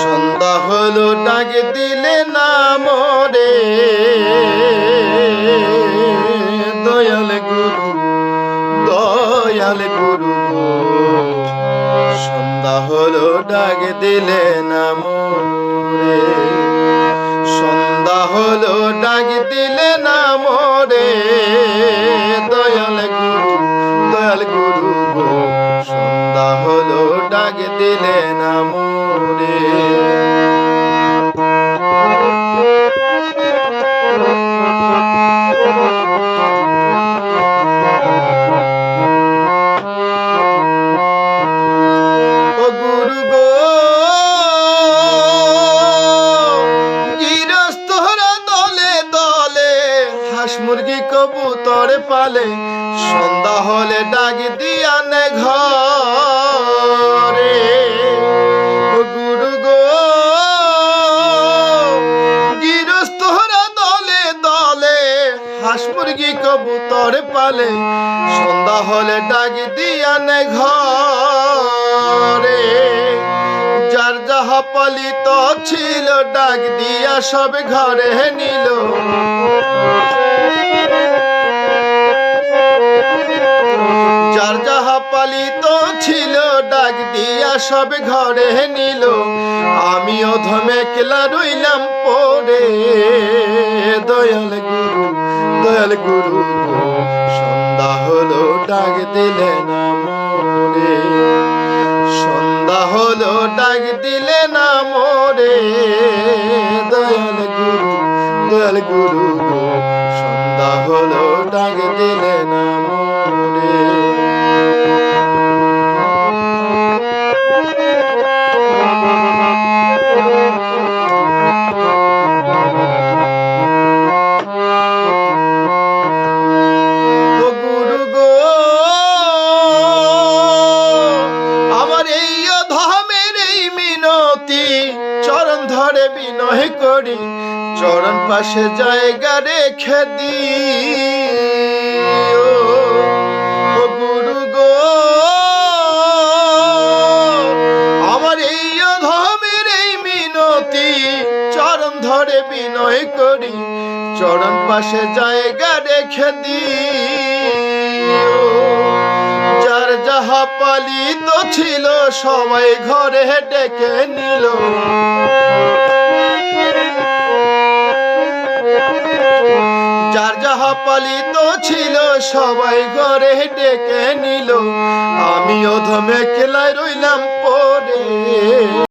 সন্ধ্যা হলো, ডাক দিলে না মরে। দয়াল গুরু দয়াল গুরু। সন্ধ্যা হলো, ডাক দিলে না মরে। সন্ধ্যা হলো, ডাক দিলে না মরে। দয়াল গুরু দয়াল গুরু সন্ধ্যা হলো, ডাক দিলে না মরে। হাঁস মুরগি কবুতর পালে। সন্ধ্যা হলে ডাক দিয়া ঘরে। কবুতর পালে সন্ধ্যা হলে ডাক দিয়া নে ঘরে। যার যাহা পালিত ছিল, ডাক দিয়া সব ঘরে নিল। যার যাহা পালিত ছিল, ডাক দিয়া সব ঘরে নিল। আমিও ধমে কেলা রইলাম পরে, দয়াল গুরু দয়াল গুরু সন্ধ্যা হলো, ডাক দিলে না মোরে। সন্ধ্যা হলো, ডাক দিলে না মোরে। দয়াল গুরু দয়াল গুরু সন্ধ্যা হলো, ডাক দিলে না মোরে। ধরে বিনয় করি, চরণ পাশে জায়গা রেখে দি ও গুরু গো, আমার এই ধমের এই মিনতি, চরণ ধরে বিনয় করি, চরণ পাশে জায়গা রেখে দিও। যার যাহা পালিত ছিল, সবাই ঘরে ডেকে নিল। যার যাহা পালিত ছিল, সবাই ঘরে ডেকে নিল। আমিও ধমে খেলায় রইলাম পরে।